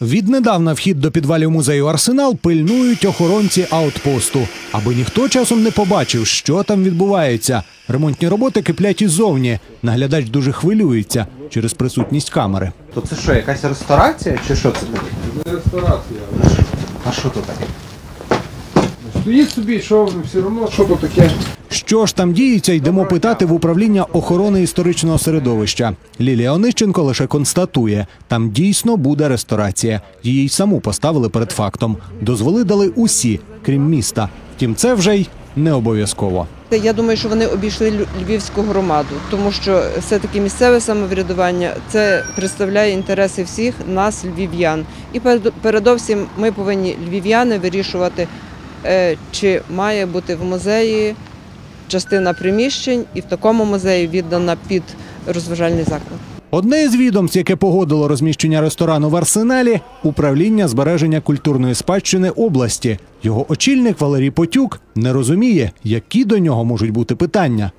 Віднедавна вхід до підвалів музею Арсенал пильнують охоронці аутпосту, аби ніхто часом не побачив, що там відбувається. Ремонтні роботи киплять іззовні. Наглядач дуже хвилюється через присутність камери. То це що, якась ресторація чи що це таке? Не ресторація. А що то таке? Стоїть собі, що все одно, що то таке. Що ж там діється, йдемо питати в управління охорони історичного середовища. Лілія Онищенко лише констатує, там дійсно буде ресторація. Її й саму поставили перед фактом. Дозволи дали усі, крім міста. Втім, це вже й не обов'язково. Я думаю, що вони обійшли львівську громаду, тому що все-таки місцеве самоврядування це представляє інтереси всіх нас, львів'ян. І перед- передовсім ми повинні львів'яни вирішувати, чи має бути в музеї частина приміщень, і в такому музеї віддана під розважальний заклад. Одне із відомств, яке погодило розміщення ресторану в арсеналі управління збереження культурної спадщини області. Його очільник Валерій Потюк не розуміє, які до нього можуть бути питання.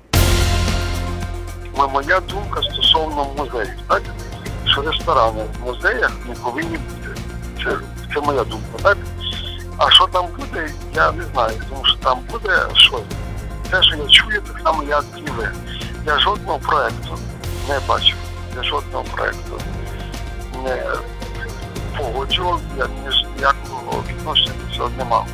Моя думка стосовно музеїв, так? Що ресторани в музеях не повинні бути. Це, це моя думка, так? А що там буде, я не знаю, тому що там буде щось. Те, що я чую, так само як і. Я жодного проекту не бачив. Я жодного проекту не погоджував, я ні- ніякого відношення до цього не мав.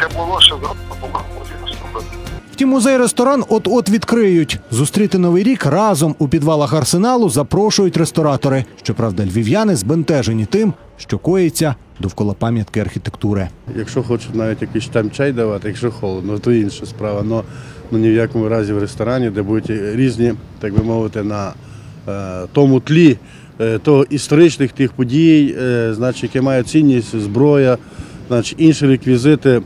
Це було ще зроблено, було потрібно зробити. Втім, музей-ресторан от-от відкриють. Зустріти новий рік разом у підвалах арсеналу запрошують ресторатори. Щоправда, львів'яни збентежені тим, що коїться довкола пам'ятки архітектури. Якщо хочуть навіть якийсь там чай давати, якщо холодно, то інша справа. Но, ну, ні в якому разі в ресторані, де будуть різні, так би мовити, на е, тому тлі е, того історичних тих подій, е, значить, які мають цінність, зброя, значить, інші реквізити,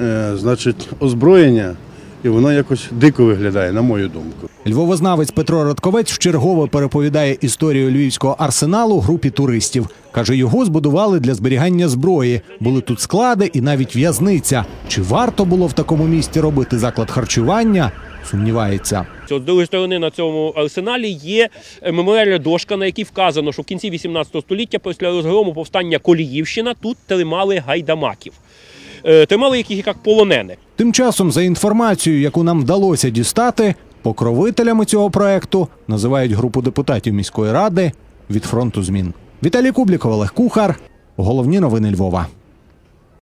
е, значить, озброєння, і воно якось дико виглядає, на мою думку. Львовознавець Петро Радковець вчергове переповідає історію львівського арсеналу групі туристів. Каже, його збудували для зберігання зброї. Були тут склади і навіть в'язниця. Чи варто було в такому місці робити заклад харчування? Сумнівається. З другої сторони на цьому арсеналі є е, меморіальна дошка, на якій вказано, що в кінці 18 століття після розгрому повстання Коліївщина тут тримали гайдамаків. Е, Тримали їх як полонених. Тим часом, за інформацією, яку нам вдалося дістати, покровителями цього проекту називають групу депутатів міської ради від фронту змін. Віталій Кубліков, Олег Кухар. Головні новини Львова.